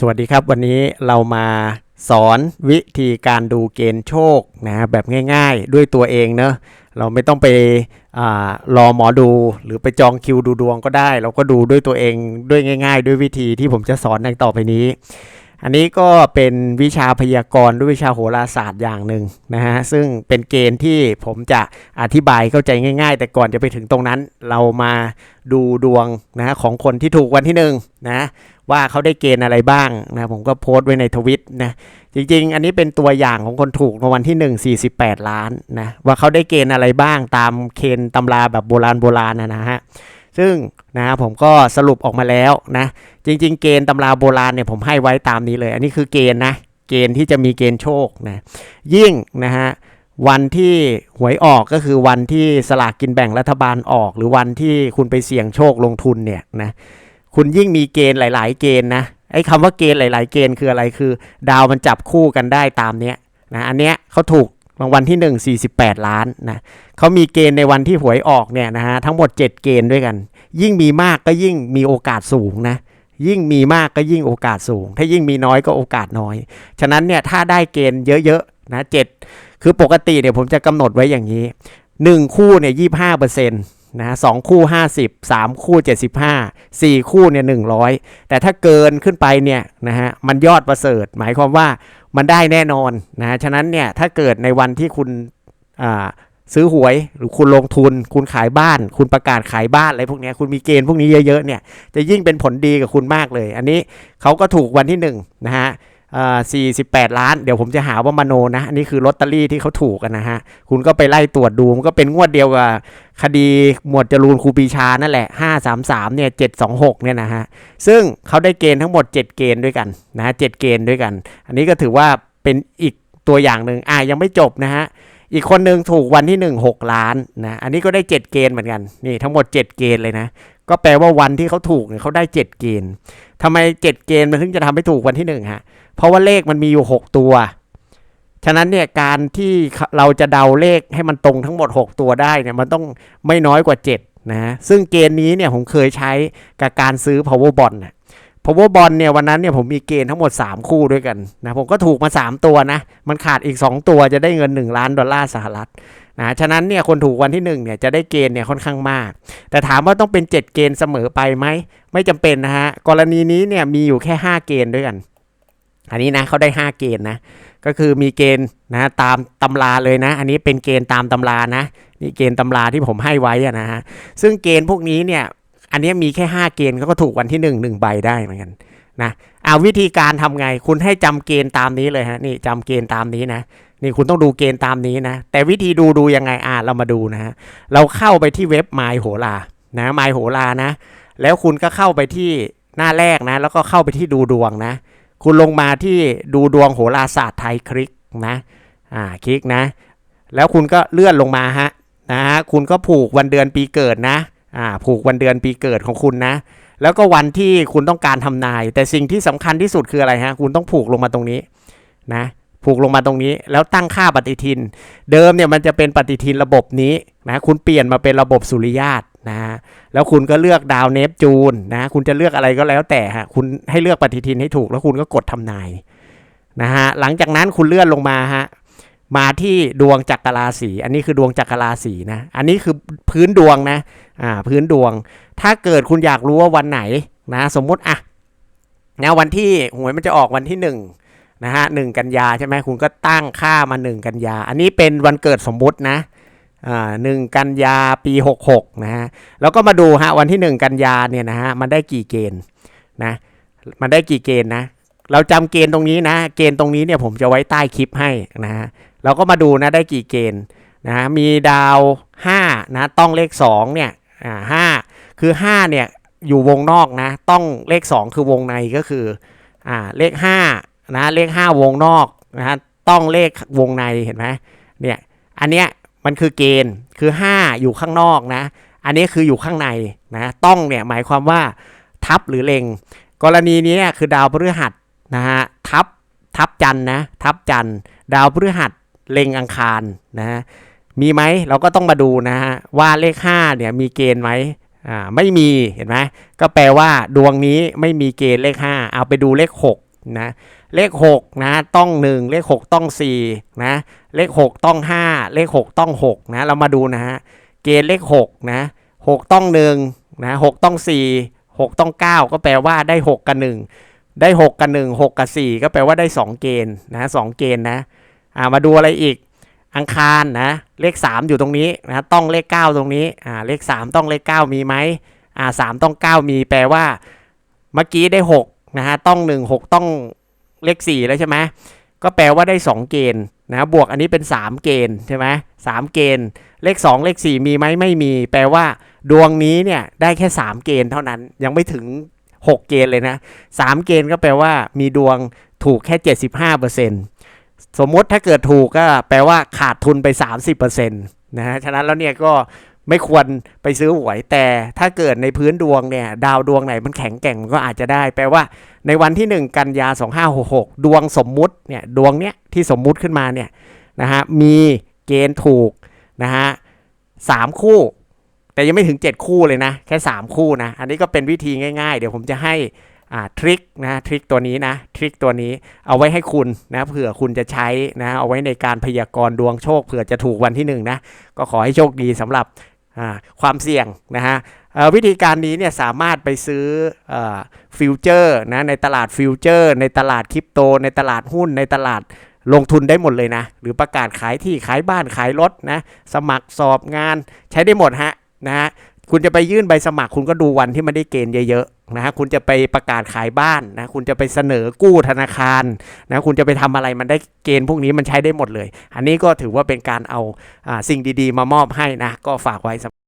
สวัสดีครับวันนี้เรามาสอนวิธีการดูเกณฑ์โชคนะแบบง่ายๆ ด้วยตัวเองเนอะเราไม่ต้องไปอรอหมอดูหรือไปจองคิวดูดวงก็ได้ เราก็ดูด้วยตัวเองด้วยง่าย ๆ ด้วยวิธีที่ผมจะสอนในต่อไปนี้ อันนี้ก็เป็นวิชาพยากรณ์ด้วยวิชาโหราศาสตร์อย่างหนึ่งนะฮะซึ่งเป็นเกณฑ์ที่ผมจะอธิบายเข้าใจง่าย ๆ แต่ก่อนจะไปถึงตรงนั้น เรามาดูดวงนะของคนที่ถูกวันที่หนึ่งนะว่าเขาได้เกณฑ์อะไรบ้างนะผมก็โพสต์ไว้ในทวิตนะจริงๆ อันนี้เป็นตัวอย่างของคนถูกในวันที่ 1 48 ล้านนะว่าเขาได้เกณฑ์อะไรบ้างตามเคนตำราแบบโบราณโบราณนะฮะ ซึ่งนะผมก็สรุปออกมาแล้วนะ จริง ๆ เกณฑ์ตำราโบราณเนี่ยผมให้ไว้ตามนี้เลย อันนี้คือเกณฑ์นะ เกณฑ์ที่จะมีเกณฑ์โชคนะยิ่งนะฮะวันที่หวยออกก็คือวันที่สลากกินแบ่งรัฐบาลออก หรือวันที่คุณไปเสี่ยงโชคลงทุนเนี่ยนะคุณยิ่งมีเกณฑ์หลาย ๆ เกณฑ์นะไอ้คำว่าเกณฑ์หลาย ๆ เกณฑ์คืออะไรคือ ดาวมันจับคู่กันได้ตามเนี้ยนะอันเนี้ยเขาถูก รางวัลที่ 1 48 ล้านนะเขามีเกณฑ์ในวันที่หวยออกเนี่ยนะฮะทั้งหมด 7 เกณฑ์ด้วยกัน ยิ่งมีมากก็ยิ่งมีโอกาสสูงนะยิ่งมีมากก็ยิ่งโอกาสสูง ถ้ายิ่งมีน้อยก็โอกาสน้อย ฉะนั้นเนี่ยถ้าได้เกณฑ์เยอะๆนะเจ็ดคือปกติเนี่ยผมจะกำหนดไว้อย่างนี้ 1 คู่เนี่ยยี่ห้าเปอร์เซ็นต์นะสองคู่ 50 3 คู่ 75 4 คู่เนี่ย100 แต่ถ้าเกินขึ้นไปเนี่ยนะฮะมันยอดประเสริฐ หมายความว่า มันได้แน่นอนนะฉะนั้นเนี่ยถ้าเกิดในวันที่คุณซื้อหวยหรือคุณลงทุน คุณขายบ้าน คุณประกาศขายบ้านอะไรพวกนี้คุณมีเกณฑ์พวกนี้เยอะๆเนี่ยจะยิ่งเป็นผลดีกับคุณมากเลย อันนี้เขาก็ถูกวันที่1นงนะฮะ อ่า48ล้าน เดี๋ยวผมจะหาว่ามโนนะ อันนี้คือลอตเตอรี่ที่เขาถูกกันนะฮะ คุณก็ไปไล่ตรวจดูมันก็เป็นงวดเดียวกับคดีหมวดจรูนครูปีชานั่นแหละ533เนี่ย726เนี่ยนะฮะ ซึ่งเขาได้เกณฑ์ทั้งหมด7เกณฑ์ด้วยกันนะฮะเเกณฑ์ด้วยกัน อันนี้ก็ถือว่าเป็นอีกตัวอย่างหนึ่งอ่ายังไม่จบนะฮะอีกคนหนึ่งถูกวันที่ 1 6 ล้านนะ อันนี้ก็ได้ 7 เกณฑ์เหมือนกัน นี่ทั้งหมด 7 เกณฑ์เลยนะ ก็แปลว่าวันที่เขาถูกเนี่ยเขาได้7เกณฑ์ทำไม7เกณฑ์มันถึงจะทำให้ถูกวันที่1ฮะ เพราะว่าเลขมันมีอยู่6ตัว ฉะนั้นเนี่ยการที่เราจะเดาเลขให้มันตรงทั้งหมด 6 ตัวได้เนี่ยมันต้องไม่น้อยกว่า 7 นะซึ่งเกณฑ์นี้เนี่ยผมเคยใช้กับการซื้อ power bond นะ power bond เนี่ยวันนั้นเนี่ยผมมีเกณฑ์ทั้งหมด 3 คู่ด้วยกันนะผมก็ถูกมา 3 ตัวนะ มันขาดอีก 2 ตัวจะได้เงิน 1 ล้านดอลลาร์สหรัฐ นะฉะนั้นเนี่ยคนถูกวันที่1เนี่ยจะได้เกณฑ์เนี่ยค่อนข้างมาก แต่ถามว่าต้องเป็น 7 เกณฑ์เสมอไปไหมไม่จำเป็นนะฮะกรณีนี้เนี่ยมีอยู่แค่ 5 เกณฑ์ด้วยกันอันนี้นะเขาได้ 5 เกณฑ์นะก็คือมีเกณฑ์นะตามตำราเลยนะ อันนี้เป็นเกณฑ์ตามตำรานะนี่เกณฑ์ตำราที่ผมให้ไว้อะนะฮะซึ่งเกณฑ์พวกนี้เนี่ยอันนี้มีแค่ 5 เกณฑ์เขาก็ถูกวันที่1 1ใบได้เหมือนกันนะเอาวิธีการทำไงคุณให้จำเกณฑ์ตามนี้เลยฮะนี่จำเกณฑ์ตามนี้นะ นี่คุณต้องดูเกณฑ์ตามนี้นะ แต่วิธีดูดูยังไงอ่าเรามาดูนะฮะเราเข้าไปที่เว็บ My โหรานะ My โหรานะ แล้วคุณก็เข้าไปที่หน้าแรกนะ แล้วก็เข้าไปที่ดูดวงนะ คุณลงมาที่ดูดวงโหราศาสตร์ไทยคลิกนะอ่าคลิกนะ แล้วคุณก็เลื่อนลงมาฮะนะฮะคุณก็ผูกวันเดือนปีเกิดนะอ่าผูกวันเดือนปีเกิดของคุณนะ แล้วก็วันที่คุณต้องการทำนาย แต่สิ่งที่สำคัญที่สุดคืออะไรฮะคุณต้องผูกลงมาตรงนี้นะ ผูกลงมาตรงนี้ แล้วตั้งค่าปฏิทิน เดิมเนี่ยมันจะเป็นปฏิทินระบบนี้นะคุณเปลี่ยนมาเป็นระบบสุริยาตนะแล้วคุณก็เลือกดาวเนปจูนนะคุณจะเลือกอะไรก็แล้วแต่ฮะคุณให้เลือกปฏิทินให้ถูกแล้วคุณก็กดทำนายนะฮะหลังจากนั้นคุณเลื่อนลงมาฮะมาที่ดวงจักรราศีอันนี้คือดวงจักรราศีนะ อันนี้คือพื้นดวงนะอ่าพื้นดวง ถ้าเกิดคุณอยากรู้ว่าวันไหนนะ สมมุติอะนะวันที่หวยมันจะออกวันที่หนึ่ง นะฮะหนึ่งกันยาใช่ไหมคุณก็ตั้งค่ามาหนึ่งกันยา อันนี้เป็นวันเกิดสมมุตินะหนึ่งกันยาปีหกหกนะฮะแล้วก็มาดูฮะวันที่หนึ่งกันยาเนี่ยนะฮะมันได้กี่เกณฑ์นะมันได้กี่เกณฑ์นะเราจำเกณฑ์ตรงนี้นะ เกณฑ์ตรงนี้เนี่ยผมจะไว้ใต้คลิปให้นะฮะเราก็มาดูนะได้กี่เกณฑ์นะมีดาว5นะต้องเลข2เนี่ยอ่าห้าคือ5เนี่ยอยู่วงนอกนะ ต้องเลข 2 คือวงในก็คืออ่าเลข5 นะเลข5วงนอกนะฮะต้องเลขวงในเห็นไหมเนี่ยอันเนี้ยมันคือเกณฑ์คือ 5 อยู่ข้างนอกนะ อันนี้คืออยู่ข้างในนะต้องเนี่ยหมายความว่าทับหรือเล็งกรณีนี้คือดาวพฤหัสนะฮะทับทับจันนะทับจันดาวพฤหัสเล็งอังคารนะฮะมีไหมเราก็ต้องมาดูนะฮะว่าเลข5เนี่ยมีเกณฑ์ไหมอ่าไม่มีเห็นไหมก็แปลว่าดวงนี้ไม่มีเกณฑ์เลข5เอาไปดูเลข 6 นะเลข6นะต้อง 1 เลข 6 ต้อง4นะเลข 6 ต้อง 5 เลข 6 ต้อง6นะเรามาดูนะฮะเกณฑ์เลข6นะ6ต้อง1นะ6ต้อง 4 6 ต้อง 9 ก็แปลว่าได้ 6 กับ 1 ได้ 6 กับ 1 6 กับ 4 ก็แปลว่าได้ 2 เกณฑ์นะสองเกณฑ์นะอ่ามาดูอะไรอีกอังคารนะเลข 3 อยู่ตรงนี้นะต้องเลข 9 ตรงนี้อ่าเลข 3 ต้องเลข 9 มีไหมอ่าสามต้อง 9 มีแปลว่า เมื่อกี้ได้ 6 นะฮะต้อง 1 6 ต้องเลข4แล้วใช่ไหมก็แปลว่าได้ 2 เกณฑ์นะบวกอันนี้เป็น 3 เกณฑ์ใช่ไหมสามเกณฑ์ เลข 2 เลข 4 มีไหมไม่มี แปลว่าดวงนี้เนี่ยได้แค่ 3 เกณฑ์เท่านั้นยังไม่ถึง 6 เกณฑ์เลยนะ3เกณฑ์ก็แปลว่ามีดวงถูกแค่ 75%สมมติถ้าเกิดถูกก็แปลว่าขาดทุนไป 30%นะฮะฉะนั้นแล้วเนี่ยก็ ไม่ควรไปซื้อหวย แต่ถ้าเกิดในพื้นดวงเนี่ยดาวดวงไหนมันแข็งแกร่งมันก็อาจจะได้ แปลว่าในวันที่ 1 กันยา 2566 ดวงสมมุติเนี่ยดวงเนี้ยที่สมมุติขึ้นมาเนี่ยนะฮะมีเกณฑ์ถูกนะฮะสามคู่ แต่ยังไม่ถึง 7 คู่เลยนะ แค่ 3 คู่นะ อันนี้ก็เป็นวิธีง่ายๆ เดี๋ยวผมจะให้อ่าทริคนะทริคตัวนี้นะทริคตัวนี้เอาไว้ให้คุณนะเผื่อคุณจะใช้นะเอาไว้ในการพยากรณ์ดวงโชคเผื่อจะถูกวันที่1นนะก็ขอให้โชคดีสำหรับ ความเสี่ยงนะฮะวิธีการนี้เนี่ยสามารถไปซื้อฟิวเจอร์นะในตลาดฟิวเจอร์ ในตลาดคริปโต ในตลาดหุ้นในตลาดลงทุนได้หมดเลยนะ หรือประกาศขายที่ขายบ้านขายรถนะสมัครสอบงานใช้ได้หมดฮะนะฮะคุณจะไปยื่นใบสมัครคุณก็ดูวันที่มันได้เกณฑ์เยอะ นะฮะคุณจะไปประกาศขายบ้านนะคุณจะไปเสนอกู้ธนาคารนะคุณจะไปทำอะไรมันได้เกณฑ์พวกนี้มันใช้ได้หมดเลย อันนี้ก็ถือว่าเป็นการเอาอสิ่งดีๆ มามอบให้นะก็ฝากไว้สำ